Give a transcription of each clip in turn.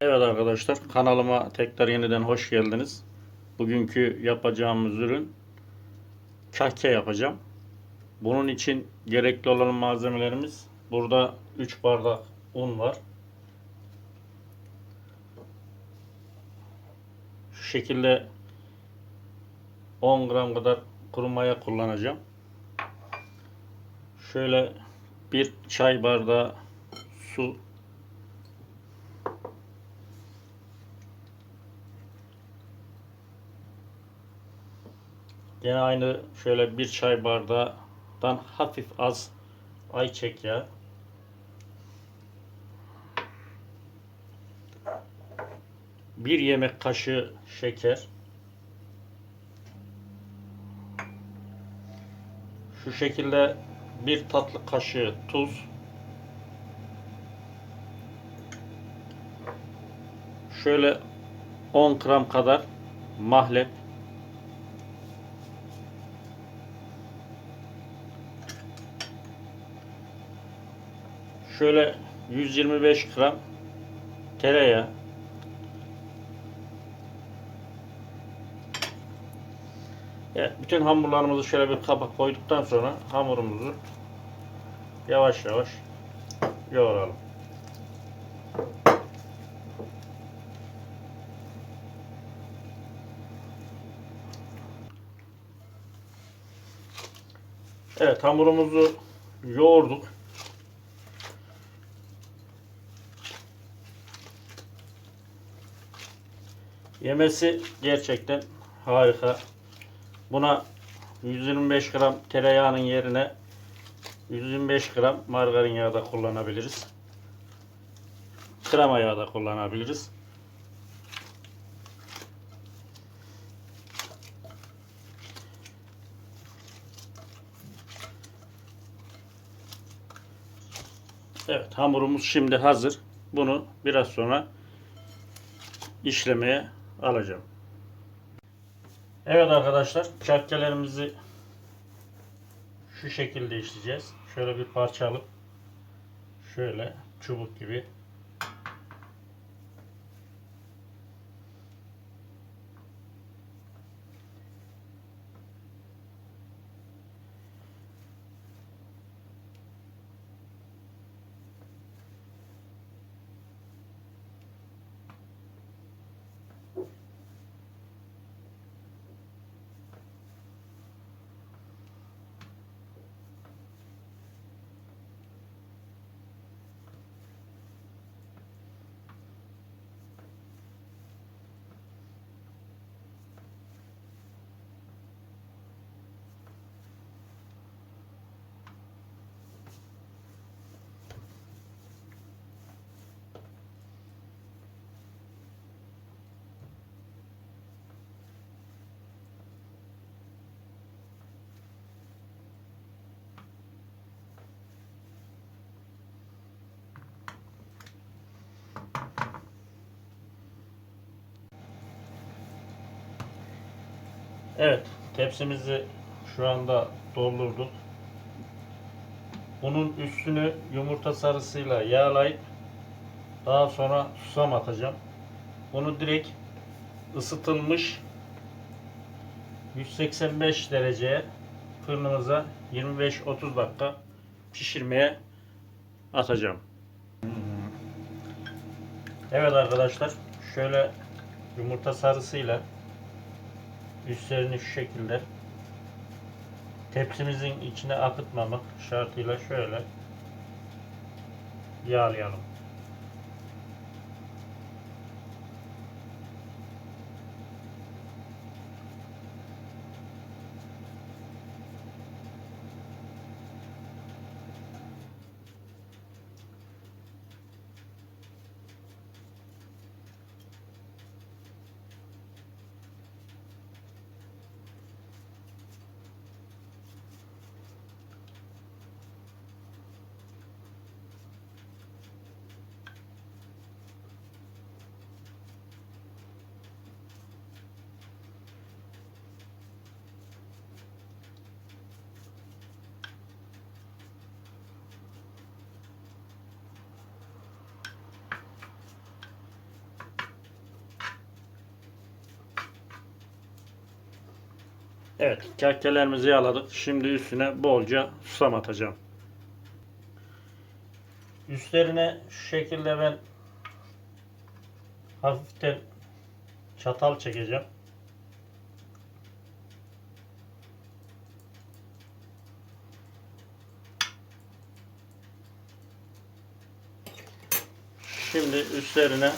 Evet arkadaşlar kanalıma tekrar yeniden hoş geldiniz. Bugünkü yapacağımız ürün kahke yapacağım. Bunun için gerekli olan malzemelerimiz burada 3 bardak un var. Şu şekilde 10 gram kadar kuru maya kullanacağım. Şöyle bir çay bardağı su Yine aynı şöyle bir çay bardağından hafif az ayçiçek yağı. Bir yemek kaşığı şeker. Şu şekilde bir tatlı kaşığı tuz. Şöyle 10 gram kadar mahlep. Şöyle 125 gram tereyağı. Evet, bütün hamurlarımızı şöyle bir kaba koyduktan sonra hamurumuzu yavaş yavaş yoğuralım. Evet hamurumuzu yoğurduk. Yemesi gerçekten harika. Buna 125 gram tereyağının yerine 125 gram margarin yağı da kullanabiliriz. Krema yağı da kullanabiliriz. Evet hamurumuz şimdi hazır. Bunu biraz sonra işlemeye alacağım. Evet arkadaşlar çakkelerimizi şu şekilde işleyeceğiz. Şöyle bir parça alıp şöyle çubuk gibi Evet, tepsimizi şu anda doldurduk. Bunun üstünü yumurta sarısıyla yağlayıp daha sonra susam atacağım. Bunu direkt ısıtılmış 185 dereceye fırınımıza 25-30 dakika pişirmeye atacağım. Evet arkadaşlar, şöyle yumurta sarısıyla üstlerini şu şekilde tepsimizin içine akıtmamak şartıyla şöyle yağlayalım. Evet, kahkelerimizi yaladık. Şimdi üstüne bolca susam atacağım. Üstlerine şu şekilde ben hafiften çatal çekeceğim. Şimdi üstlerine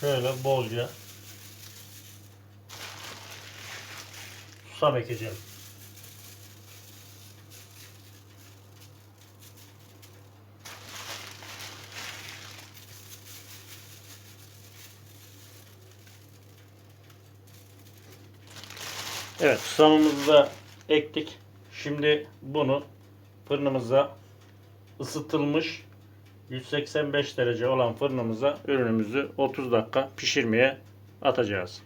şöyle bolca susam ekeceğim. Evet, susamımızı da ektik. Şimdi bunu fırınımıza ısıtılmış 185 derece olan fırınımıza ürünümüzü 30 dakika pişirmeye atacağız.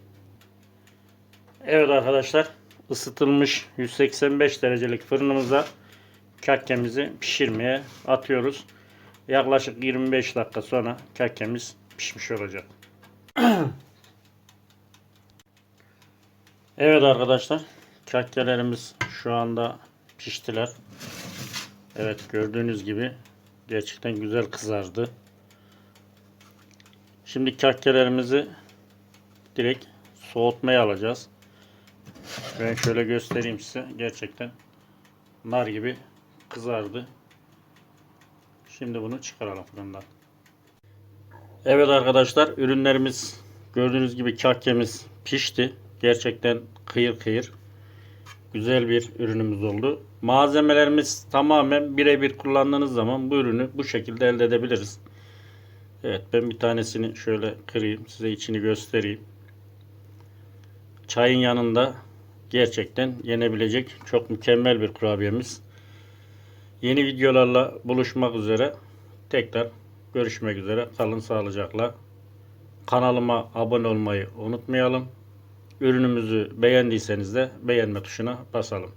Evet arkadaşlar ısıtılmış 185 derecelik fırınımıza kakkemizi pişirmeye atıyoruz. Yaklaşık 25 dakika sonra kakkemiz pişmiş olacak. Evet arkadaşlar kakkelerimiz şu anda piştiler. Evet gördüğünüz gibi gerçekten güzel kızardı. Şimdi kakkelerimizi direkt soğutmaya alacağız. Ben şöyle göstereyim size. Gerçekten nar gibi kızardı. Şimdi bunu çıkaralım fırından. Evet arkadaşlar ürünlerimiz gördüğünüz gibi kakkemiz pişti. Gerçekten kıyır kıyır güzel bir ürünümüz oldu. Malzemelerimiz tamamen birebir kullandığınız zaman bu ürünü bu şekilde elde edebiliriz. Evet ben bir tanesini şöyle kırayım size içini göstereyim. Çayın yanında gerçekten yenebilecek çok mükemmel bir kurabiyemiz. Yeni videolarla buluşmak üzere. Tekrar görüşmek üzere. Kalın sağlıcakla. Kanalıma abone olmayı unutmayalım. Ürünümüzü beğendiyseniz de beğenme tuşuna basalım.